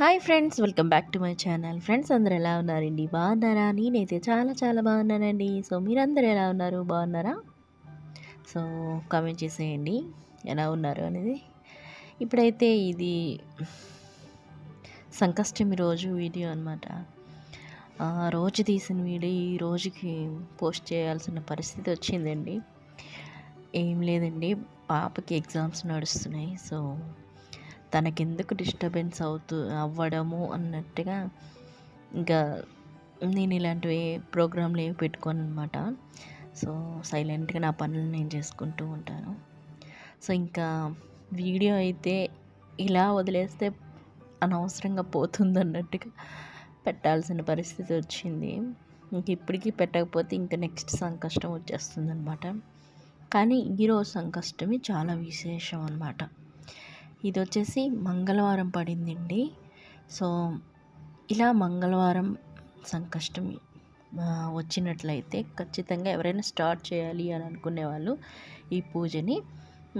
Hi friends welcome back to my channel. Friends అందరు ఎలా ఉన్నారండి? బాగున్నారా? నేనైతే చాలా చాలా బాగున్నానండి. సో మీరందరూ ఎలా ఉన్నారు? బాగున్నారా? సో కామెంట్ చేసేయండి. ఎలా ఉన్నారు అనేది. ఇప్పుడైతే ఇది సంకష్టమి రోజు వీడియో అనమాట రోజు తీసిన వీడియో ఈ రోజుకి పోస్ట్ చేయాల్సిన పరిస్థితి వచ్చిందండి. ఏం లేదండి. పాపకి ఎగ్జామ్స్ నడుస్తున్నాయి. సో తనకెందుకు డిస్టర్బెన్స్ అవుతూ అవ్వడము అన్నట్టుగా ఇంకా నేను ఇలాంటివి ప్రోగ్రాంలు ఏవి పెట్టుకోను అనమాట సో సైలెంట్గా నా పనులు నేను చేసుకుంటూ ఉంటాను. సో ఇంకా వీడియో అయితే ఇలా వదిలేస్తే అనవసరంగా పోతుంది అన్నట్టుగా పెట్టాల్సిన పరిస్థితి వచ్చింది. ఇంక ఇప్పటికీ పెట్టకపోతే ఇంకా నెక్స్ట్ సంకష్టం వచ్చేస్తుంది అనమాట కానీ ఈరోజు సంకష్టమే చాలా విశేషం అనమాట ఇది వచ్చేసి మంగళవారం పడిందండి. సో ఇలా మంగళవారం సంకష్టమి వచ్చినట్లయితే ఖచ్చితంగా ఎవరైనా స్టార్ట్ చేయాలి అని అనుకునే వాళ్ళు ఈ పూజని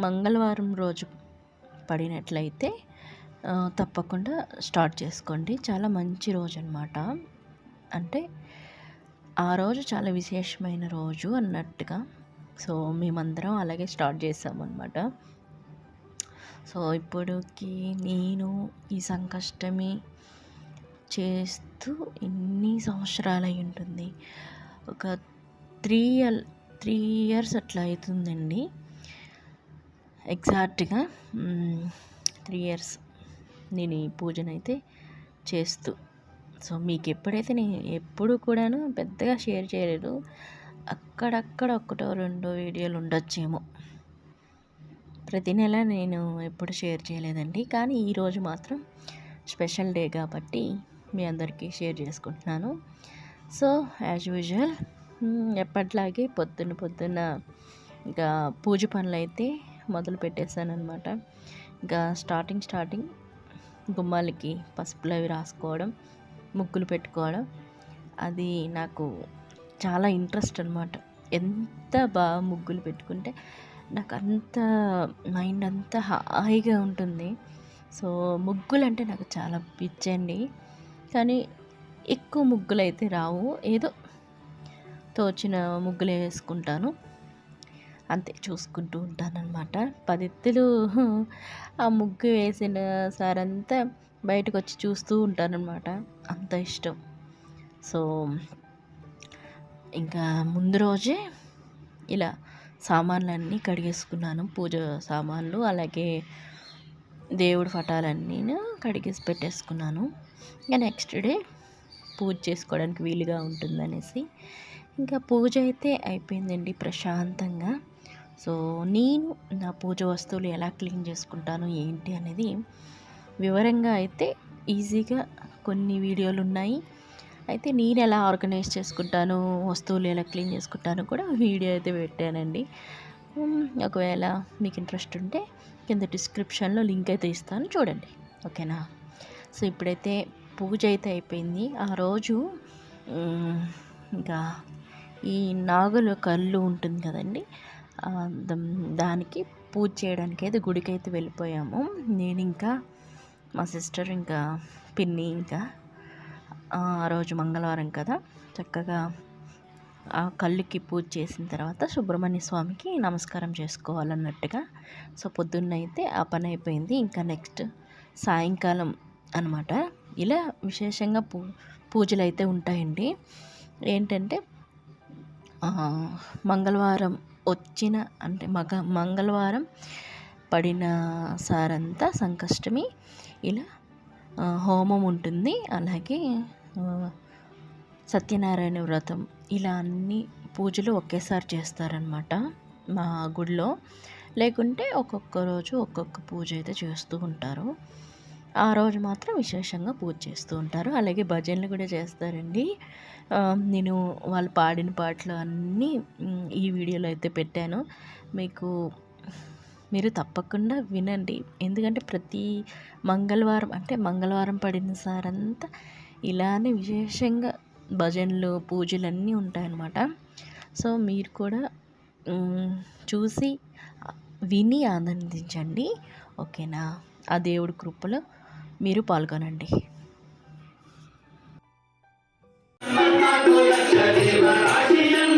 మంగళవారం రోజు పడినట్లయితే తప్పకుండా స్టార్ట్ చేసుకోండి. చాలా మంచి రోజు అనమాట అంటే ఆ రోజు చాలా విశేషమైన రోజు అన్నట్టుగా. సో మేమందరం అలాగే స్టార్ట్ చేసామన్నమాట. సో ఇప్పటికి నేను ఈ సంకష్టమి చేస్తూ ఎన్ని సంవత్సరాలు అయి ఉంటుంది. ఒక త్రీ ఇయర్ త్రీ ఇయర్స్ అట్లా అవుతుందండి ఎగ్జాక్ట్గా త్రీ ఇయర్స్ నేను ఈ పూజనైతే చేస్తూ. సో మీకు ఎప్పుడైతే నేను ఎప్పుడు కూడాను పెద్దగా షేర్ చేయలేదు అక్కడక్కడ ఒకటో రెండో వీడియోలు ఉండొచ్చేమో. ప్రతి నెల నేను ఎప్పుడు షేర్ చేయలేదండి. కానీ ఈరోజు మాత్రం స్పెషల్ డే కాబట్టి మీ అందరికీ షేర్ చేసుకుంటున్నాను. సో యాజ్ యూజువల్ ఎప్పట్లాగే పొద్దున్న పొద్దున్న ఇంకా పూజ పనులు అయితే మొదలు పెట్టేశాను అనమాట ఇంకా స్టార్టింగ్ స్టార్టింగ్ గుమ్మాలకి పసుపులు అవి రాసుకోవడం ముగ్గులు పెట్టుకోవడం అది నాకు చాలా ఇంట్రెస్ట్ అనమాట ఎంత బాగా ముగ్గులు పెట్టుకుంటే నాకు అంత మైండ్ అంతా హాయిగా ఉంటుంది. సో ముగ్గులు అంటే నాకు చాలా పిచ్చండి. కానీ ఎక్కువ ముగ్గులు అయితే రావు. ఏదో తోచిన ముగ్గులు వేసుకుంటాను. అంతే చూసుకుంటూ ఉంటానన్నమాట. పదిత్తులు ఆ ముగ్గు వేసిన సారంతా బయటకు వచ్చి చూస్తూ ఉంటానన్నమాట. అంత ఇష్టం. సో ఇంకా ముందు రోజే ఇలా సామాన్లన్నీ కడిగేసుకున్నాను. పూజ సామాన్లు అలాగే దేవుడి పటాలన్నీ కడిగేసి పెట్టేసుకున్నాను. ఇంకా నెక్స్ట్ డే పూజ చేసుకోవడానికి వీలుగా ఉంటుందనేసి. ఇంకా పూజ అయితే అయిపోయిందండి ప్రశాంతంగా. సో నేను నా పూజ వస్తువులు ఎలా క్లీన్ చేసుకుంటాను ఏంటి అనేది వివరంగా అయితే ఈజీగా కొన్ని వీడియోలు ఉన్నాయి. అయితే నేను ఎలా ఆర్గనైజ్ చేసుకుంటాను వస్తువులు ఎలా క్లీన్ చేసుకుంటాను కూడా వీడియో అయితే పెట్టానండి. ఒకవేళ మీకు ఇంట్రెస్ట్ ఉంటే కింద డిస్క్రిప్షన్లో లింక్ అయితే ఇస్తాను చూడండి ఓకేనా? సో ఇప్పుడైతే పూజ అయితే అయిపోయింది. ఆ రోజు ఇంకా ఈ నాగుల కళ్ళు ఉంటుంది కదండి దానికి పూజ చేయడానికి అయితే గుడికి అయితే వెళ్ళిపోయాము. నేను ఇంకా మా సిస్టర్ ఇంకా పిన్ని ఇంకా ఆ రోజు మంగళవారం కదా. చక్కగా ఆ కళ్ళుకి పూజ చేసిన తర్వాత సుబ్రహ్మణ్య స్వామికి నమస్కారం చేసుకోవాలన్నట్టుగా. సో పొద్దున్న అయితే ఆ పని అయిపోయింది. ఇంకా నెక్స్ట్ సాయంకాలం అనమాట ఇలా విశేషంగా పూ పూజలు అయితే ఉంటాయండి. ఏంటంటే మంగళవారం వచ్చిన అంటే మగ మంగళవారం పడిన సారంతా సంకష్టమి ఇలా హోమం ఉంటుంది. అలాగే సత్యనారాయణ వ్రతం. ఇలా అన్ని పూజలు ఒకేసారి చేస్తారనమాట మా గుడిలో. లేకుంటే ఒక్కొక్క రోజు ఒక్కొక్క పూజ అయితే చేస్తూ ఉంటారు. ఆ రోజు మాత్రం విశేషంగా పూజ చేస్తూ ఉంటారు. అలాగే భజనలు కూడా చేస్తారండి. నేను వాళ్ళు పాడిన పాటలు అన్నీ ఈ వీడియోలో అయితే పెట్టాను. మీకు మీరు తప్పకుండా వినండి. ఎందుకంటే ప్రతి మంగళవారం అంటే మంగళవారం పడిన సారంతా ఇలానే విశేషంగా భజనలు పూజలు అన్నీ ఉంటాయన్నమాట. సో మీరు కూడా చూసి విని ఆనందించండి. ఓకేనా? ఆ దేవుడి కృపలో మీరు పాల్గొనండి. సురగణ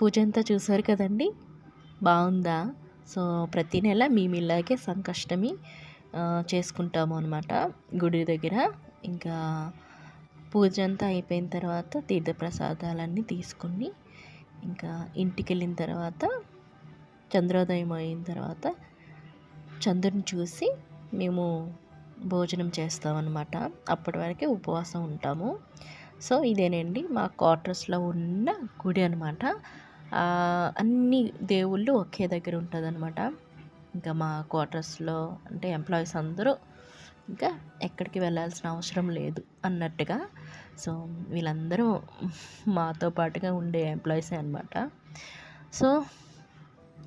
పూజ అంతా చూసారు కదండి? బాగుందా? సో ప్రతి నెల మేము ఇలాగే సంకష్టమి చేసుకుంటాము అనమాట గుడి దగ్గర. ఇంకా పూజ అంతా అయిపోయిన తర్వాత తీర్థప్రసాదాలన్నీ తీసుకుని ఇంకా ఇంటికి వెళ్ళిన తర్వాత చంద్రోదయం అయిన తర్వాత చంద్రుని చూసి మేము భోజనం చేస్తామన్నమాట. అప్పటి వరకే ఉపవాసం ఉంటాము. సో ఇదేనండి మా క్వార్టర్స్లో ఉన్న గుడి అనమాట అన్ని దేవుళ్ళు ఒకే దగ్గర ఉంటుందన్నమాట. ఇంకా మా క్వార్టర్స్లో అంటే ఎంప్లాయీస్ అందరూ ఇంకా ఎక్కడికి వెళ్ళాల్సిన అవసరం లేదు అన్నట్టుగా. సో వీళ్ళందరూ మాతో పాటుగా ఉండే ఎంప్లాయీసే అనమాట సో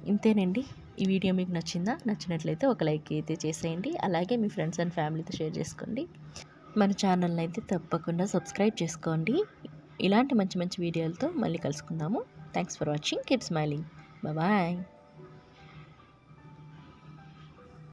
ఇంతేనండి. ఈ వీడియో మీకు నచ్చిందా? నచ్చినట్లయితే ఒక లైక్ అయితే చేసేయండి. అలాగే మీ ఫ్రెండ్స్ అండ్ ఫ్యామిలీతో షేర్ చేసుకోండి. మన ఛానల్ని అయితే తప్పకుండా సబ్స్క్రైబ్ చేసుకోండి. ఇలాంటి మంచి మంచి వీడియోలతో మళ్ళీ కలుసుకుందాము. Thanks for watching. Keep smiling. Bye bye.